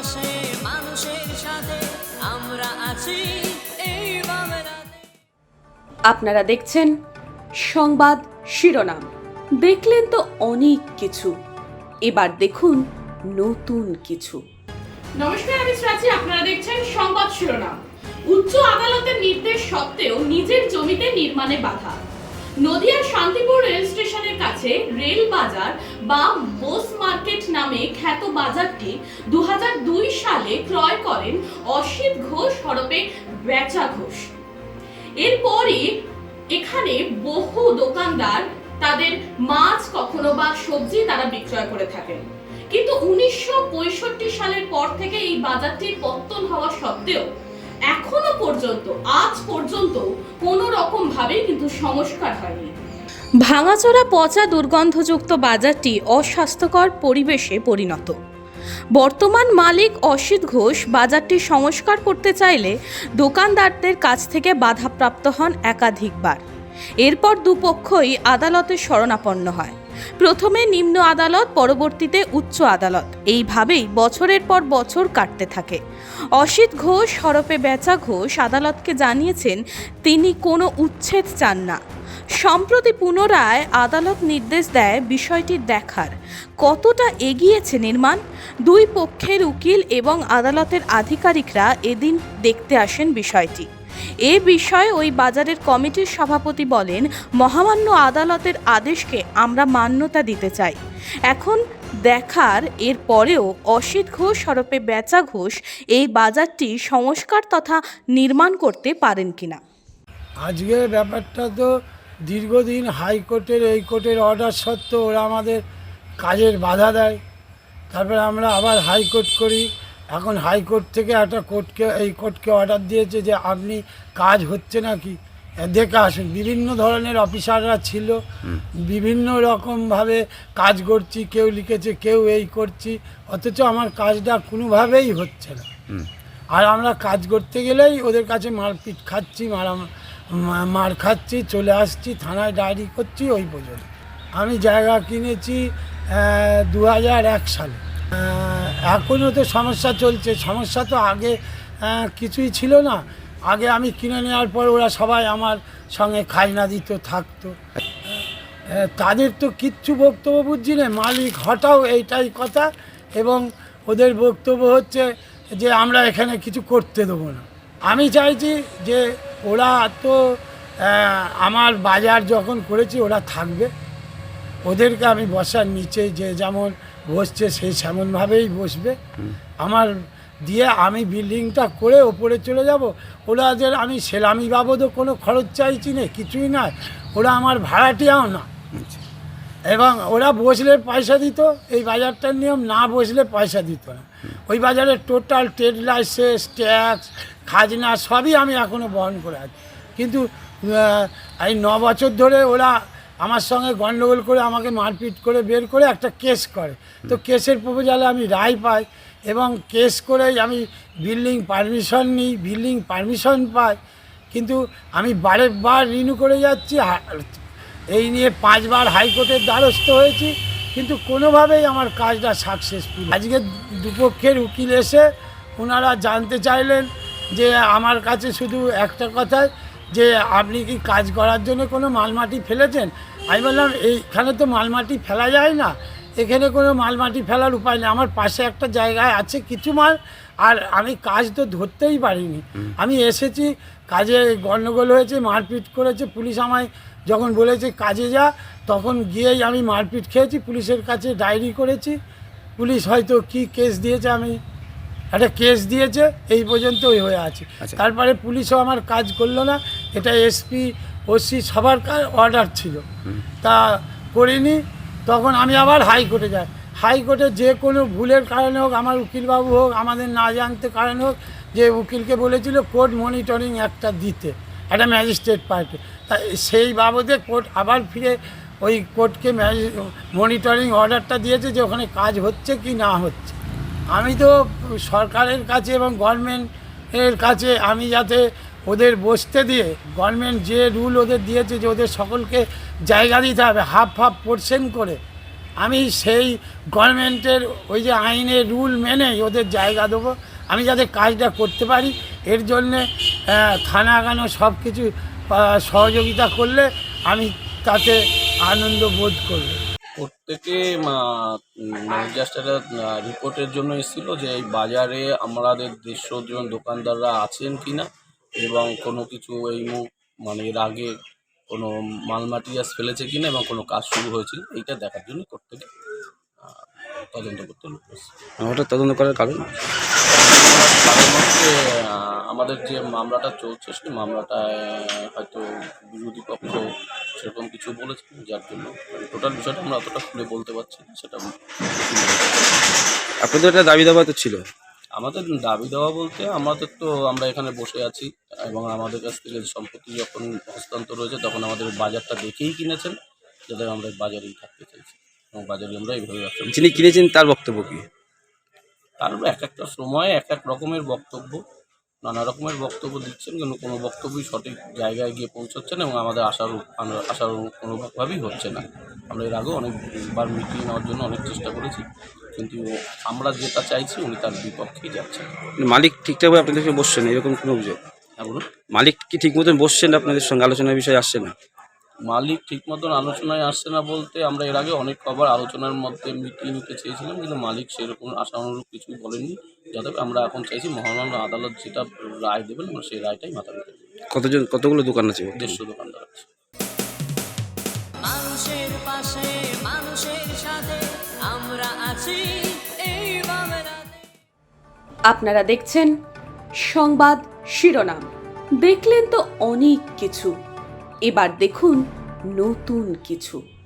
পাশে মানুষের সাথে আমরা আছি। এই আপনারা দেখছেন সংবাদ শিরোনাম। দেখলেন তো অনেক কিছু। এবার দেখুন নতুন কিছু। নমস্কার আমি শ্রাচি আপনারা দেখছেন সংবাদ শিরোনাম। উচ্চ আদালতের নির্দেশ সত্ত্বেও নিজের জমিতে নির্মাণে বাধা। নদিয়ার শান্তিপুর রেল বাজার বা বোস মার্কেট নামে খ্যাত বাজারটি দুই হাজার দুই সালে ক্রয় করেন অসিত ঘোষ হরপে বেচা ঘোষ। এরপরই এখানে বহু দোকানদার তাদের মাছ কখনো বা সবজি তারা বিক্রয় করে থাকেন। কিন্তু উনিশশো পঁয়ষট্টি সালের পর থেকে এই বাজারটির পত্তন হওয়া সত্ত্বেও এখনও পর্যন্ত, আজ পর্যন্ত কোনো রকম ভাবে কিন্তু সংস্কার হয়নি। ভাঙাচোরা পচা দুর্গন্ধযুক্ত বাজারটি অস্বাস্থ্যকর পরিবেশে পরিণত। বর্তমান মালিক অসিত ঘোষ বাজারটি সংস্কার করতে চাইলে দোকানদারদের কাছ থেকে বাধাপ্রাপ্ত হন একাধিকবার। এরপর দুপক্ষই আদালতে শরণাপন্ন হয়। প্রথমে নিম্ন আদালত, পরবর্তীতে উচ্চ আদালত। এইভাবেই বছরের পর বছর কাটতে থাকে। অসিত ঘোষ, হরপে বেচা ঘোষ আদালতকে জানিয়েছেন, তিনি কোনো উচ্ছেদ চান না। সম্প্রতি পুনরায় আদালত নির্দেশ দেয় বিষয়টি দেখার। কতটা এগিয়েছে নির্মাণ? দুই পক্ষের উকিল এবং আদালতের আধিকারিকরা এদিন দেখতে আসেন বিষয়টি। এ বিষয়ে ওই বাজারের কমিটির সভাপতি বলেন, মহামান্য আদালতের আদেশকে আমরা মান্যতা দিতে চাই। এখন দেখার এর পরেও অসিত ঘোষ হরপে বেচা ঘোষ এই বাজারটি সংস্কার তথা নির্মাণ করতে পারেন কিনা। আজকে ব্যাপারটা তো দীর্ঘদিন হাইকোর্টের, এই কোর্টের অর্ডার সত্ত্বেও ওরা আমাদের কাজের বাধা দেয়। তারপরে আমরা আবার হাইকোর্ট করি। এখন হাইকোর্ট থেকে একটা কোর্টকে এই কোর্টকে অর্ডার দিয়েছে যে আপনি কাজ হচ্ছে নাকি? দেখে আসুন বিভিন্ন ধরনের অফিসাররা ছিল। বিভিন্ন রকমভাবে কাজ করছি কেউ লিখেছে কেউ এই করছি অথচ আমার কাজটা কোনোভাবেই হচ্ছে না। আর আমরা কাজ করতে গেলেই ওদের কাছে মারপিট খাচ্ছি মারা মার খাচ্ছি চলে আসছি থানায় ডায়েরি করছি ওই পর্যন্ত। আমি জায়গা কিনেছি দু হাজার এক সালে। এখনও তো সমস্যা চলছে। সমস্যা তো আগে কিছুই ছিল না। আগে আমি কিনে নেওয়ার পর ওরা সবাই আমার সঙ্গে খাজনা দিত, থাকতো। তাদের তো কিচ্ছু বক্তব্য বুঝছি না। মালিক, হটাও এইটাই কথা এবং ওদের বক্তব্য হচ্ছে যে আমরা এখানে কিছু করতে দেবো না। আমি চাইছি যে ওরা তো আমার বাজার যখন করেছি ওরা থাকবে। ওদেরকে আমি বসার নিচে যে যেমন বসছে সে সেমনভাবেই বসবে। আমার দিয়ে আমি বিল্ডিংটা করে ওপরে চলে যাব। ওরাদের আমি সেলামি বাবদও কোনো খরচ চাইছি না কিছুই নয় ওরা আমার ভাড়াটিয়াও না। এবং ওরা বসলে পয়সা দিত এই বাজারটার নিয়ম না বসলে পয়সা দিত না। ওই বাজারে টোটাল ট্রেড লাইসেন্স ট্যাক্স খাজনা সবই আমি এখনও বহন করে আছি। কিন্তু এই ন বছর ধরে ওরা আমার সঙ্গে গণ্ডগোল করে আমাকে মারপিট করে বের করে একটা কেস করে। তো কেসের প্রপোজালে আমি রায় পাই এবং কেস করেই আমি বিল্ডিং পারমিশন নিই বিল্ডিং পারমিশন পাই। কিন্তু আমি বারে বার রিনিউ করে যাচ্ছি এই নিয়ে পাঁচবার হাইকোর্টের দ্বারস্থ হয়েছি। কিন্তু কোনোভাবেই আমার কাজটা সাকসেসফুল আজকে দুপক্ষের উকিল এসে ওনারা জানতে চাইলেন যে আমার কাছে শুধু একটা কথাই যে আপনি কি কাজ করার জন্য কোনো মালমাটি ফেলেছেন? আমি বললাম, এইখানে তো মালমাটি ফেলা যায় না। এখানে কোনো মালমাটি ফেলার উপায় নেই। আমার পাশে একটা জায়গায় আছে কিছু মাল, আর আমি কাজ তো ধরতেই পারিনি। আমি এসেছি, কাজে গণ্ডগোল হয়েছে, মারপিট করেছে পুলিশ আমায়। যখন বলেছে কাজে যা, তখন গিয়েই আমি মারপিট খেয়েছি, পুলিশের কাছে ডায়েরি করেছি। পুলিশ হয়তো কি কেস দিয়েছে আমি একটা কেস দিয়েছে এই পর্যন্তই হয়ে আছে। তারপরে পুলিশও আমার কাজ করল না এটা এসপি ওসি সবার অর্ডার ছিল। তা করিনি তখন আমি আবার হাইকোর্টে যাই। হাইকোর্টে যে কোনো ভুলের কারণে হোক আমার উকিলবাবু হোক আমাদের না জানতে কারণে হোক যে উকিলকে বলেছিল কোর্ট মনিটরিং একটা দিতে একটা ম্যাজিস্ট্রেট পার্টি তা সেই বাবদে কোর্ট আবার ফিরে ওই কোর্টকে ম্যাজি মনিটরিং অর্ডারটা দিয়েছে যে ওখানে কাজ হচ্ছে কি না হচ্ছে। আমি তো সরকারের কাছে এবং গভর্নমেন্টের কাছে আমি যাতে ওদের বসতে দিয়ে গভর্নমেন্ট যে রুল ওদের দিয়েছে যে ওদের সকলকে জায়গা দিতে হবে হাফ হাফ পোর্শন করে, আমি সেই গভর্নমেন্টের ওই যে আইনের রুল মেনেই ওদের জায়গা দেবো। আমি যাতে কাজটা করতে পারি, এর জন্যে থানা গানো সব কিছু সহযোগিতা করলে আমি তাতে আনন্দ বোধ করব। প্রত্যেকে জাস্ট একটা রিপোর্টের জন্য এসেছিল যে এই বাজারে আমাদের দেড়শো জন দোকানদাররা আছেন কিনা এবং কোনো কিছু এই মানে এর আগে কোনো মাল মাটিরিয়াস ফেলেছে কি না এবং কোনো কাজ শুরু হয়েছিল এইটা দেখার জন্য প্রত্যেকে তদন্ত করতে লোক এসেছে। তদন্ত করার কারণ কারণ হচ্ছে আমাদের যে মামলাটা চলছে সেই মামলাটায় হয়তো বিরোধী পক্ষ সেরকম কিছু বলেছে যার জন্য টোটাল বিষয়টা আমরা অতটা খুলে বলতে পারছি না সেটা আপনাদের একটা দাবি দাবা তো ছিল। আমাদের দাবি দেওয়া বলতে আমাদের তো আমরা এখানে বসে আছি এবং আমাদের কাছ থেকে সম্পত্তি যখন হস্তান্তর হয়েছে তখন আমাদের বাজারটা দেখেই কিনেছেন যাতে আমরা বাজারেই থাকতে চাইছি। এবং বাজারে আমরা এইভাবে ব্যবসা যিনি কিনেছেন তার বক্তব্য কি? তার এক একটা সময় এক এক রকমের বক্তব্য। নানা রকমের বক্তব্য দিচ্ছেন কিন্তু কোনো বক্তব্যই সঠিক জায়গায় গিয়ে পৌঁছচ্ছে না এবং আমাদের আশার আশার কোনোভাবেই হচ্ছে না। আমরা এর আগেও অনেকবার মিটিয়ে নেওয়ার জন্য অনেক চেষ্টা করেছি কিন্তু আমরা যেটা চাইছি উনি তার বিপক্ষেই যাচ্ছেন। মালিক ঠিকঠাকভাবে আপনাদের সঙ্গে বসছেন এরকম কোনো অভিযোগ? হ্যাঁ বলুন। মালিক কি ঠিক মতন বসছেন আপনাদের সঙ্গে আলোচনার বিষয়ে আসছে না? মালিক ঠিক মতন আলোচনায় আসছে না বলতে আমরা এর আগে অনেক কবার আলোচনার মধ্যে মিটিয়ে নিতে চেয়েছিলাম কিন্তু মালিক সেরকম আশানুরূপ কিছুই বলেননি। যাতে আমরা এখন চাইছি মহামান্য আদালত যেটা রায় দেবেন আমরা সেই রায়টাই মাথা পেতে কতজন কতগুলো দোকান আছে? দেড়শো দোকানদার আছে মানুষের পাশে মানুষের সাথে আমরা আছি এই আপনারা দেখছেন সংবাদ শিরোনাম। দেখলেন তো অনেক কিছু। এবার দেখুন নতুন কিছু।